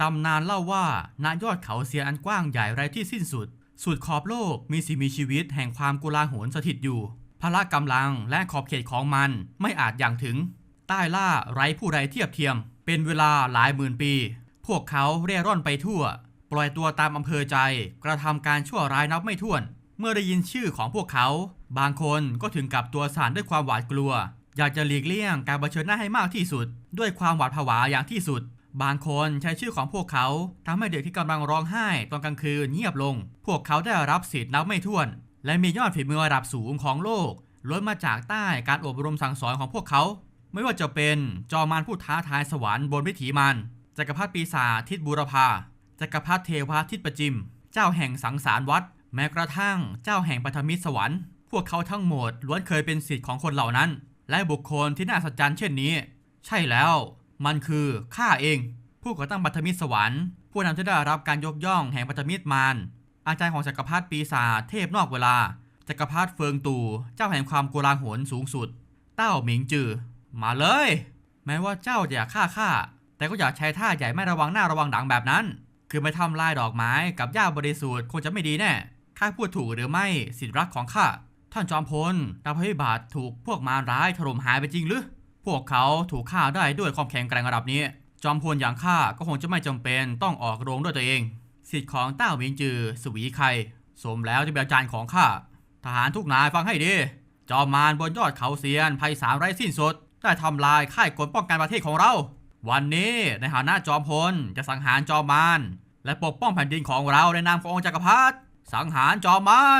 ตำนานเล่าว่าณยอดเขาเซียอันกว้างใหญ่ไร้ที่สิ้นสุด สุดขอบโลกมีสิ่งมีชีวิตแห่งความกุลาหลสถิตอยู่ พละกำลังและขอบเขตของมันไม่อาจอย่างถึง ใต้ล่าไร้ผู้ใดเทียบเทียม เป็นเวลาหลายหมื่นปี พวกเขาเร่ร่อนไปทั่ว ปล่อยตัวตามอำเภอใจ กระทำการชั่วร้ายนับไม่ถ้วน เมื่อได้ยินชื่อของพวกเขา บางคนก็ถึงกับตัวสั่นด้วยความหวาดกลัว อยากจะหลีกเลี่ยงการเผชิญหน้าให้มากที่สุด ด้วยความหวาดผวาอย่างที่สุด บางคนใช้ชื่อของพวกเขาทำให้เด็กที่กำลังร้องไห้ตอนกลางคืนเงียบลง พวกเขาได้รับสิทธิ์นับไม่ถ้วน และมียอดฝีมือระดับสูงของโลกล้วนมาจากใต้การอบรมสั่งสอนของพวกเขา ไม่ว่าจะเป็นจอมารผู้ท้าทายสวรรค์บนวิถีมันจักรพรรดิปีศาจทิศบูรพาจักรพรรดิเทวาทิศประจิม เจ้าแห่งสังสารวัดแม้กระทั่งเจ้าแห่งปฐมิตรสวรรค์พวกเขาทั้งหมดล้วนเคยเป็นศิษย์ของคนเหล่านั้น และบุคคลที่น่าสัจจันเช่นนี้ ใช่แล้ว มันคือข้าเอง ผู้ก่อตั้งปฐมิตรสวรรค์ ผู้นำที่ได้รับการยกย่องแห่งปฐมิตรมารอาจารย์ของจักรพรรดิปีศาจเทพนอกเวลาจักรพรรดิเฟิงตู่เจ้าแห่งความโกลาหลสูงสุด เต้าหมิงจือ มาเลย แม้ว่าเจ้าจะอยากฆ่าข้าแต่ก็อย่าใช้ท่าใหญ่ไม่ระวังหน้าระวังหลังแบบนั้น คือไม่ทำลายดอกไม้กับหญ้าบริสุทธิ์คงจะไม่ดีแน่ข้าพูดถูกหรือไม่สิทธิรักของข้าท่านจอมพลดาวพยาบาทถูกพวกมารร้ายถล่มหายไปจริงหรือ วกเขาถูกฆ่าได้ด้วยความแข็งแกร่งระดับนี้ จอมพลอย่างข้าก็คงจะไม่จำเป็นต้องออกโรงด้วยตัวเอง สิทธิ์ของเต้าหมิงจือ สวีไคสมแล้วจะเป็นอาจารย์ของข้าทหารทุกนายฟังให้ดีจอมมารบนยอดเขาเซียนภัยสามไร้สิ้นสุดได้ทำลายค่ายกลป้องกันประเทศของเรา วันนี้ในฐานะจอมพลจะสังหารจอมมารและปกป้องแผ่นดินของเราในนามขององค์จักรพรรดิสังหารจอมมาร